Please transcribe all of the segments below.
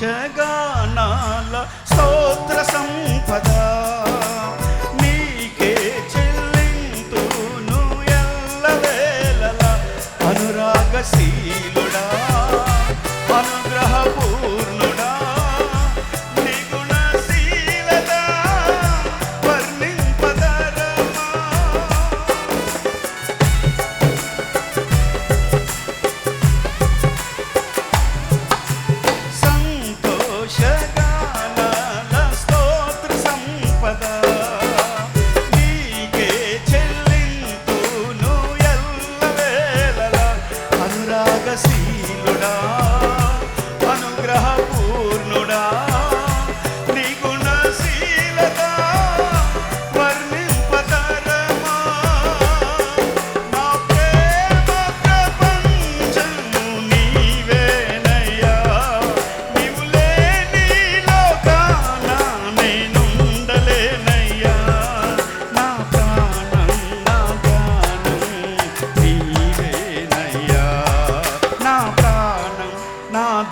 యక్షగానాల స్తోత్ర సంపద. నీకే చెల్లింతును ఎల్లవేళల. అనురాగశీలు No.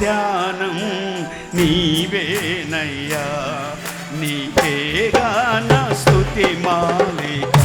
ధ్యానం నీవేనయ్యా నీకేగా నా స్థుతి మాలిక.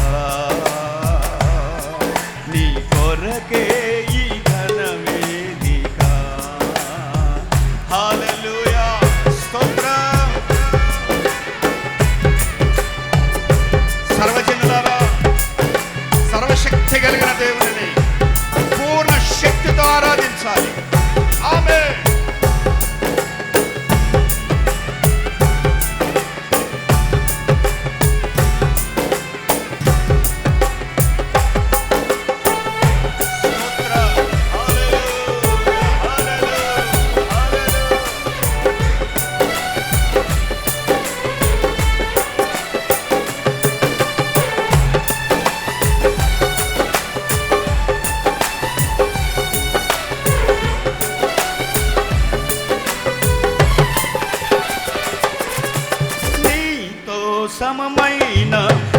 సమమైన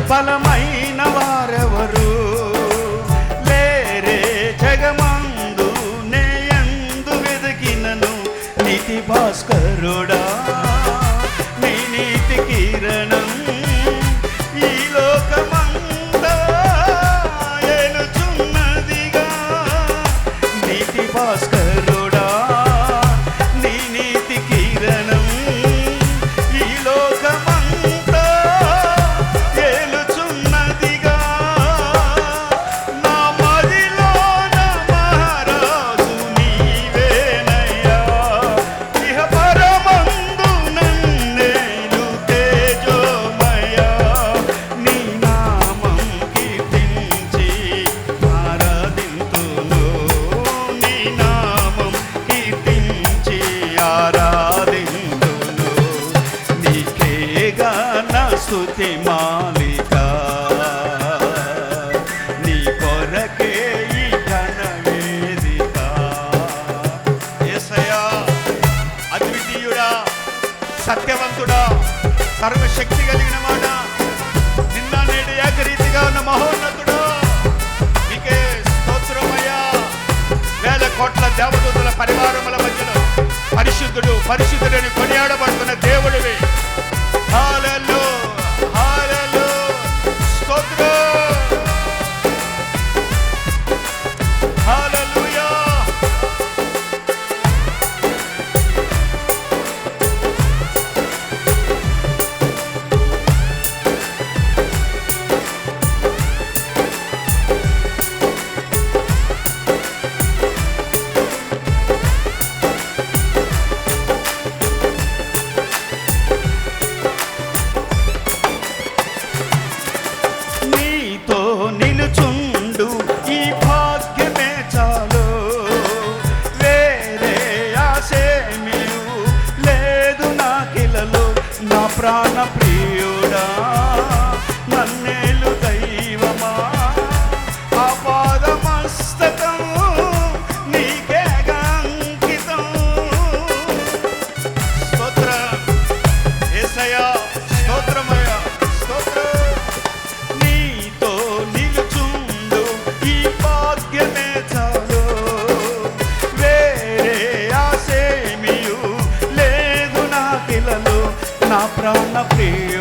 ఫలమైన వారెవరు? లేరే జగమందు నేయందు వెదకినను నీతి భాస్కరుడా. స్థుతి మాలిక. నీ కొరకే ఈ ఘన వేదిక. ఏసయా అద్వితీయుడా సత్యవంతుడా సర్వశక్తి కలిగిన వాడ. నిన్న నేడు ఏకరీతిగా ఉన్న మహోన్నతుడు. నీకే స్తోత్రమయ్యా. వేల కోట్ల దేవదూతుల పరివారముల మధ్యలో పరిశుద్ధుడు పరిశుద్ధుడని కొనియాడబడుతున్న దేవుడివి. హాలెలూ free.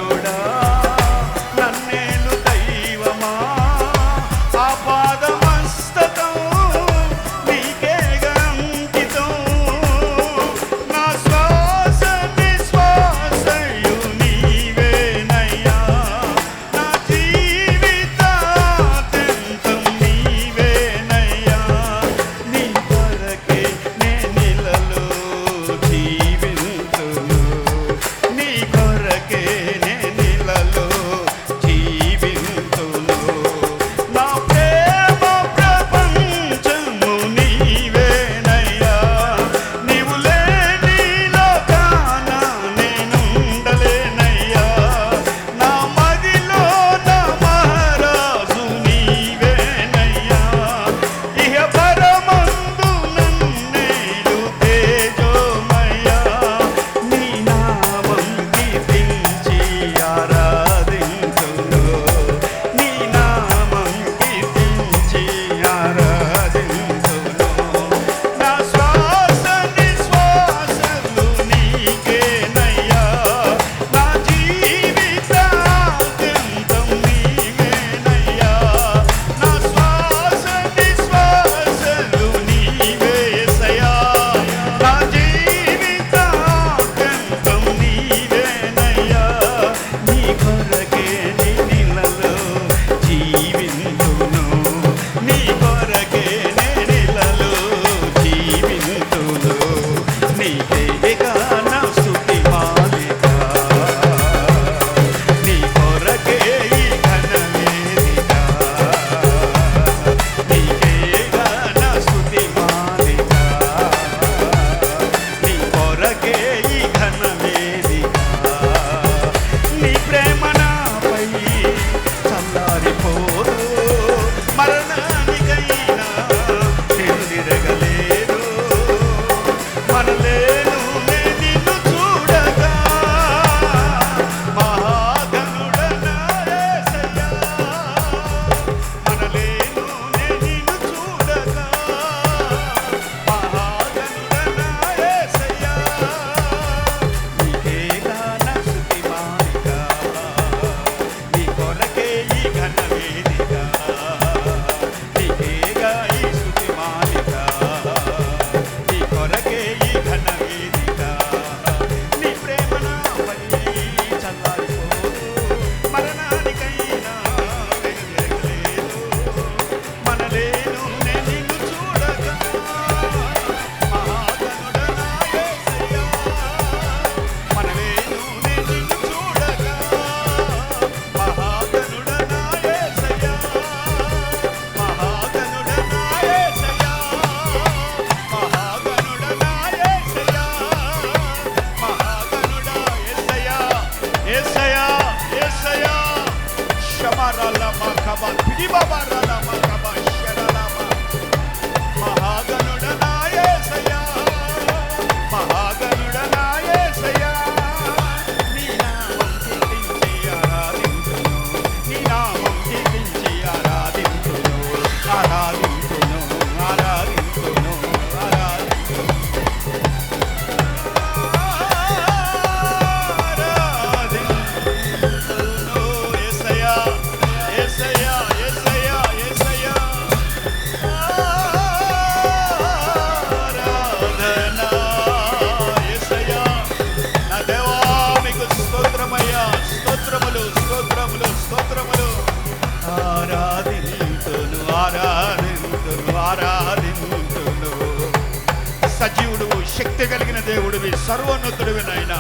శక్తి కలిగిన దేవుడివి సర్వోన్నతుడివి నాయన.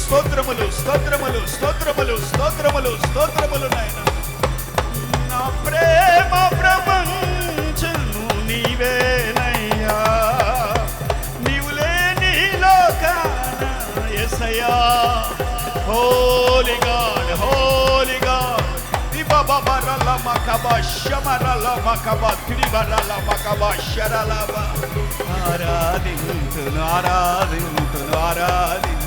స్తోత్రములు స్తోత్రములు స్తోత్రములు స్తోత్రములు స్తోత్రములు నాయన. నా ప్రేమ ప్రపంచము నీవేనయ్యా నీవు లేని లోకాన ఎసయ్యా holy God la makaba, shamara la makaba, tribala la makaba, sharalava. Aradhintun, aradhintun, aradhintun.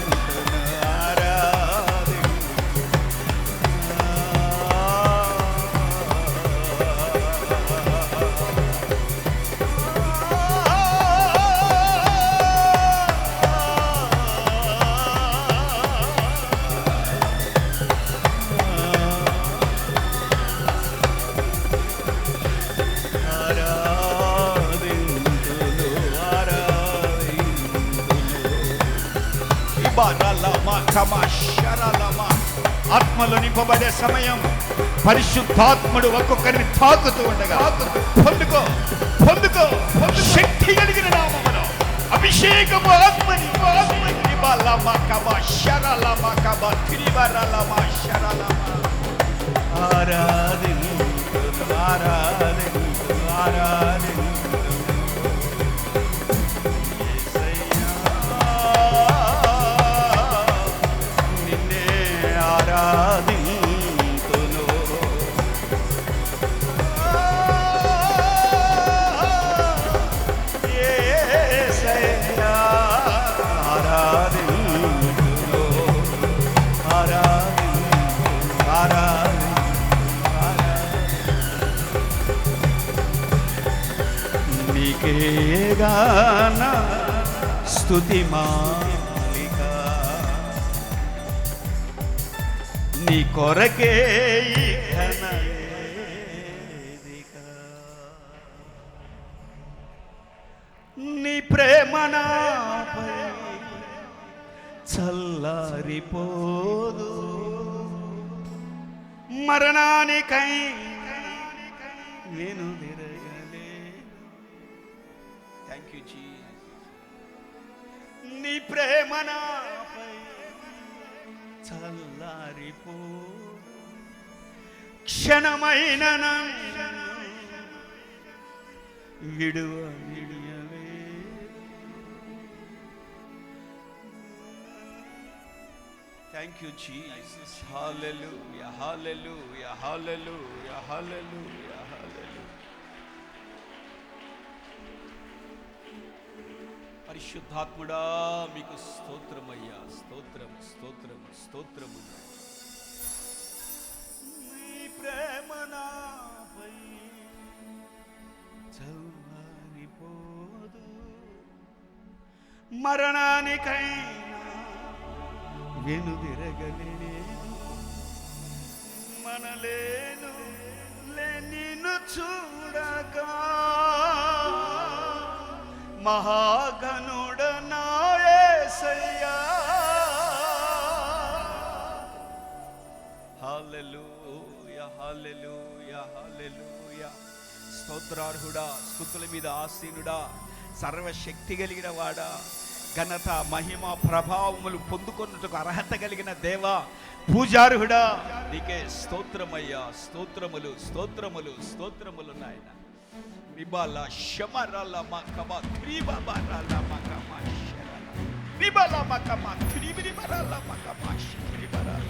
ఆత్మలో నింపబడే సమయం పరిశుద్ధాత్ముడు ఒక్కొక్కరిని తాకుతూ ఉండగా పొందుకో పొందుకో శక్తి కలిగిన నామములో అభిషేకము ఆత్మని ఆత్మని బలమ కమ శరలమ కమ త్రివరలమ శరలమ. ఆరాధింతును ఆరాధింతును ఆరాధింతును నీకేగాన స్తుతి మాలిక. నీ కొరకే నీ ప్రేమ నాపై చల్లారిపోదు. మరణానికై నేను థ్యాంక్ యూ జీ నీ ప్రేమ నాపై చల్లారిపో. క్షణమైన విడువ విడియవే. థ్యాంక్ యూ జీసస్ హల్లెలూయా యహాలెలు యహాలెలు యహాలెలు పరిశుద్ధాత్ముడా మీకు స్తోత్రమయ్యా. స్తోత్రం స్తోత్రం స్తోత్రము. నీ ప్రేమ నాపై చల్లారిపోదు మరణానికైనా వెనుదిరగలేను. మనలేను లేనిను చూడగా మహాగణ హల్లెలూయా హల్లెలూయా హల్లెలూయా స్తోత్రార్హుడా స్తుతుల మీద ఆసీనుడా సర్వశక్తి కలిగిన వాడా ఘనత మహిమ ప్రభావములు పొందుకొనుటకు అర్హత కలిగిన దేవా పూజార్హుడా నీకే స్తోత్రమయ్యా స్తోత్రములు స్తోత్రములు స్తోత్రములు నాయన నిబాల శమరల మకమ త్రిబరల మకమ శరల నిబల మకమ త్రిబిబరల మకమ త్రిబరల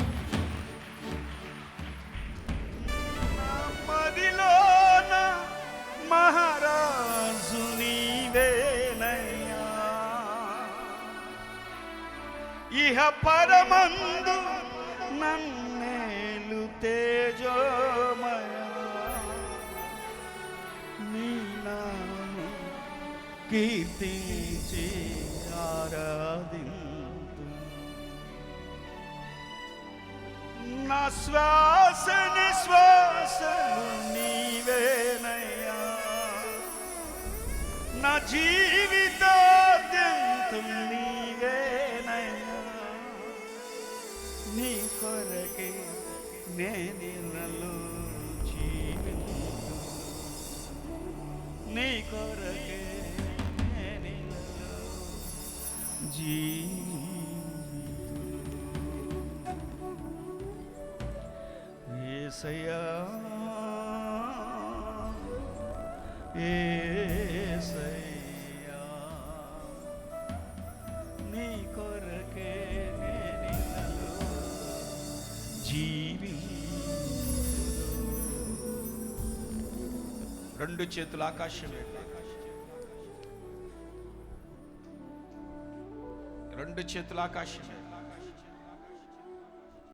మదిలోన మహారాజు నీవేనయ్యా. ఇహ పరమందు నన్నేలు తేజోమయా నీ నామ కీర్తించి ఆరాధించి. నా శ్వాస నిశ్వాసలు నీవేనయ్యా నా జీవితాద్యంతం నీవేనయ్యా నీ కొరకే నేనిలలో జీవింతు నీ కొరకే నేనిలలో జీవింతు ఏసయ్యా ఏసయ్యా నీ కొరకే నేనిలలో జీవి రెండు చేతులు ఆకాశం రెండు చేతులు ఆకాశమే